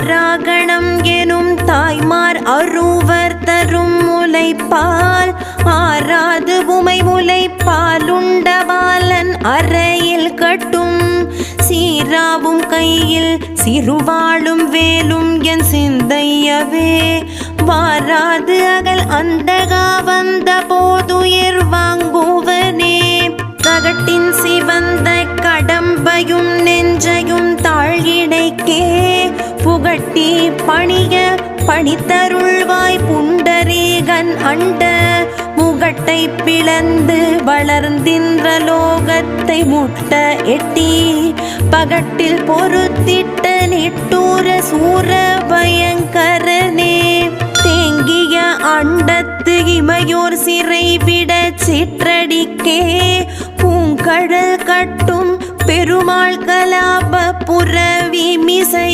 ஆராகணம் எனும் தாய்மார் அருவர் தரும் முலைப்பால் ஆறாது உமை முலைப்பால் உண்ட பாலன் அறையில் கட்டும் சீராவும் கையில் சிறுவாளும் வேலும் என் சிந்தையவே. வாராது அகல் அந்தகா வந்த போதுயிர் புகட்டி பணிய பணித்தருள்வாய் புண்டரீகன் அண்ட முகட்டை பிளந்து வளர்ந்தின்ற லோகத்தை முட்ட எட்டி பகட்டில் பொறுத்திட்ட நிட்டூர சூர பயங்கரனே தேங்கிய அண்டத்து இமையோர் சிறை விட சிற்றடிக்கே பூங்கடல் கட்டும் பெருமாள் கலாப புறவி மிசை